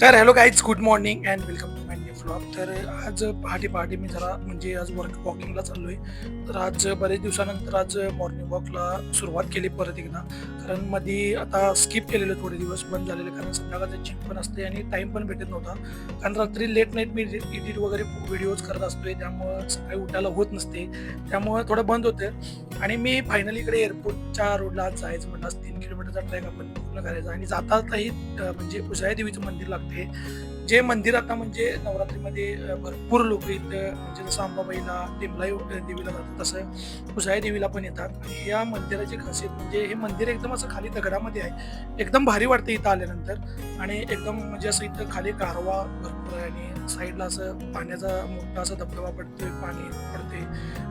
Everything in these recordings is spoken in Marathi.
तर hello guys good morning and welcome टू तर आज पहाटे पहाटे मी जरा म्हणजे आज वर्क वॉकिंगला चाललोय. तर आज बरेच दिवसानंतर आज मॉर्निंग वॉकला सुरुवात केली परत एकदा. कारण मध्ये आता स्किप केलेलं थोडे दिवस बंद झालेले कारण संध्याकाळचं जिम पण असते आणि टाइम पण भेटत नव्हता. कारण रात्री लेट नाईट मी एडिट वगैरे व्हिडिओज करत असतोय त्यामुळं सकाळी उठायला होत नसते. त्यामुळं थोडं बंद होतं. आणि मी फायनली इकडे एअरपोर्टच्या रोडला आज जायचं म्हणलं आज तीन किलोमीटरचा ट्रॅक आपण पूर्ण करायचा. आणि जाताही म्हणजे उजाय देवीचं मंदिर लागते जे मंदिर आता म्हणजे नवरात्रीमध्ये भरपूर लोक इथं म्हणजे जसं अंबाबाईला टिमलाई देवीला जातात तसं कुसाई देवीला पण येतात. आणि ह्या मंदिराची खासियत म्हणजे हे मंदिर एकदम असं खाली दगडामध्ये आहे. एकदम भारी वाटतं इथं आल्यानंतर. आणि एकदम म्हणजे असं इथं खाली गारवा भरपूर आहे आणि साईडला असं पाण्याचा मोठा असा धबधबा पडतोय पाणी पडते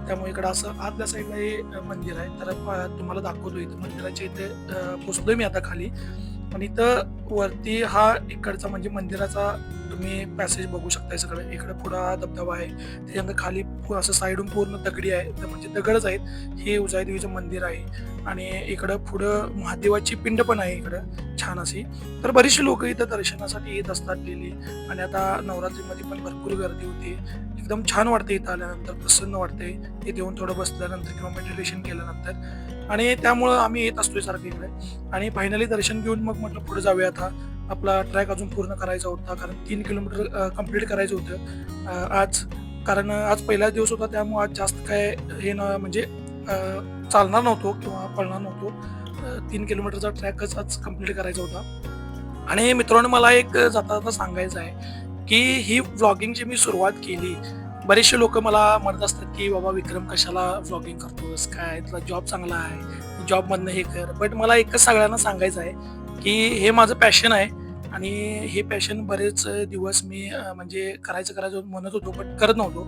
त्यामुळे इकडं असं आतल्या साईडला हे मंदिर आहे. तर तुम्हाला दाखवतो इथं मंदिराच्या इथे पोचलोय मी आता खाली. आणि इथं वरती हा इकडचा म्हणजे मंदिराचा तुम्ही पॅसेज बघू शकताय सगळं. इकडे पुढा हा धबधबा आहे. त्याच्यानंतर खाली पु- असं साईडून पूर्ण दगडी आहे. तर म्हणजे दगडच आहेत. हे उजायदेवीचं मंदिर आहे. आणि इकडं पुढं महादेवाची पिंड पण आहे इकडं. छान अशी. तर बरीचशी लोक इथं दर्शनासाठी येत असतात डेली. आणि आता नवरात्रीमध्ये पण भरपूर गर्दी होती. एकदम छान वाटते इथं आल्यानंतर. प्रसन्न वाटते इथे येऊन थोडं बसल्यानंतर किंवा मेडिटेशन केल्यानंतर. आणि त्यामुळं आम्ही येत असतोय सारखं इकडे. आणि फायनली दर्शन घेऊन मग म्हटलं पुढे जाऊया आता. आपला ट्रॅक अजून पूर्ण करायचा होता कारण तीन किलोमीटर कंप्लीट करायचं होतं. आज कारण आज पहिला दिवस होता त्यामुळे आज जास्त काय हे न म्हणजे चालणार नव्हतो किंवा पळणार नव्हतो. तीन किलोमीटरचा ट्रॅकच आज कंप्लीट करायचा होता. आणि मित्रांनो मला एक जाता जाता सांगायचं आहे की ही व्लॉगिंगची मी सुरुवात केली बरेचसे लोक मला म्हणत असतात की बाबा विक्रम कशाला व्लॉगिंग करतोस? काय? तुला जॉब चांगला आहे. जॉबमधनं हे कर. बट मला एकच सगळ्यांना सांगायचं आहे की हे माझं पॅशन आहे आणि हे पॅशन बरेच दिवस मी म्हणजे करायचं करायचं म्हणत होतो बट करत नव्हतो.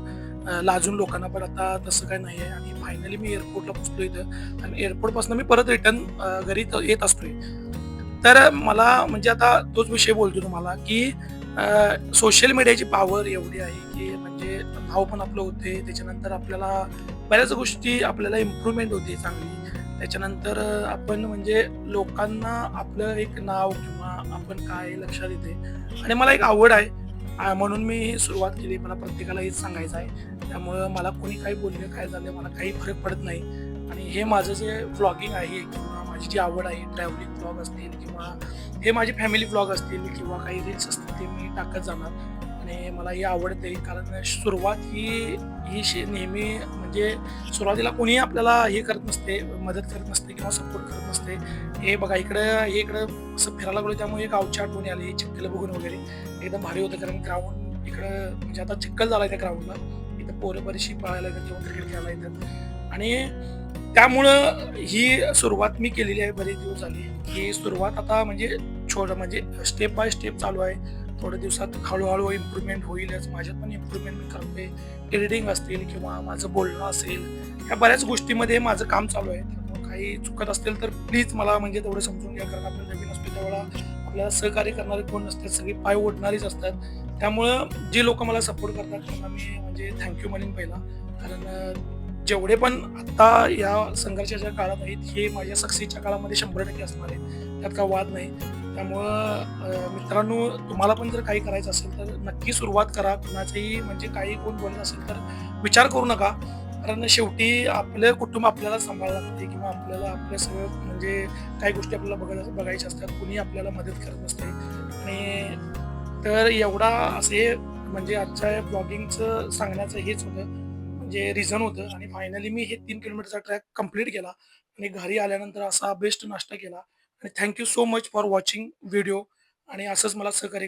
लाजून लोकांना पण आता तसं काय नाही आहे. आणि फायनली मी एअरपोर्टला पोचलो इथं. आणि एअरपोर्टपासून मी परत रिटर्न घरी येत असतोय. तर मला म्हणजे आता तोच विषय बोलतो तुम्हाला की सोशल मीडियाची पॉवर एवढी आहे की म्हणजे नाव पण आपलं होते त्याच्यानंतर आपल्याला बऱ्याच गोष्टी आपल्याला इम्प्रूव्हमेंट होते चांगली. त्याच्यानंतर आपण म्हणजे लोकांना आपलं एक नाव किंवा आपण काय लक्षात येते. आणि मला एक आवड आहे म्हणून मी ही सुरुवात केली. मला प्रत्येकाला हेच सांगायचं आहे. त्यामुळं मला कोणी काही बोलले काय झालं मला काही फरक पडत नाही. आणि हे माझं जे व्लॉगिंग आहे किंवा माझी जी आवड आहे ट्रॅव्हलिंग ब्लॉग असतील किंवा हे माझे फॅमिली ब्लॉग असतील किंवा काही रील्स असतील ते मी टाकत जाणार. आणि मला हे आवडते कारण सुरुवात ही ही शे नेहमी म्हणजे सुरुवातीला कोणीही आपल्याला हे करत नसते मदत करत नसते किंवा सपोर्ट करत नसते. हे बघा इकडं हे इकडं असं फिरायला गेलो त्यामुळे गावची आठवणी आली चिखल बघून वगैरे. एकदम भारी होतं कारण ग्राउंड इकडं म्हणजे आता चिखल झाला त्या ग्राउंडला पोरं बरीचशी पळायला येतात किंवा क्रिकेट खेळायला येतात. आणि त्यामुळं ही सुरुवात मी केलेली आहे बरेच दिवस झाली. ही सुरुवात आता म्हणजे छोट म्हणजे स्टेप बाय स्टेप चालू आहे. थोड्या दिवसात हळूहळू इम्प्रूव्हमेंट होईलच. माझ्यात पण इम्प्रूव्हमेंट मी करते एडिटिंग असतील किंवा माझं बोलणं असेल या बऱ्याच गोष्टीमध्ये माझं काम चालू आहे. त्यामुळे काही चुकत असतील तर प्लीज मला म्हणजे तेवढं समजून घ्या कारण आपण नवीन असतो त्यावेळेला आपल्याला सहकार्य करणारे कोण नसतात सगळी पाय ओढणारीच असतात. त्यामुळं जे लोक मला सपोर्ट करतात त्यांना मी म्हणजे थँक्यू म्हणेन पहिला. कारण जेवढे पण आता या संघर्षाच्या काळात आहेत हे माझ्या सक्सेसच्या काळामध्ये शंभर टक्के असणार आहेत. त्यात का वाद नाही. त्यामुळं मित्रांनो तुम्हाला पण जर काही करायचं असेल तर नक्की सुरुवात करा. कुणाचंही म्हणजे काही कोण बोलत असेल तर विचार करू नका. कारण शेवटी आपलं कुटुंब आपल्याला सांभाळायला लागते किंवा आपल्याला आपलं सगळं म्हणजे काही गोष्टी आपल्याला बघायला बघायच्या असतात कुणी आपल्याला मदत करत नसते. आणि तर एवढा असे म्हणजे आजच्या ब्लॉगिंगचं सांगण्याचं हेच होतं. म्हणजे रिझन होतं. आणि फायनली मी हे तीन किलोमीटरचा ट्रॅक कंप्लीट केला. आणि घरी आल्यानंतर असा बेस्ट नाश्ता केला. आणि thank you so much for watching video आणि असंच मला सहकार्य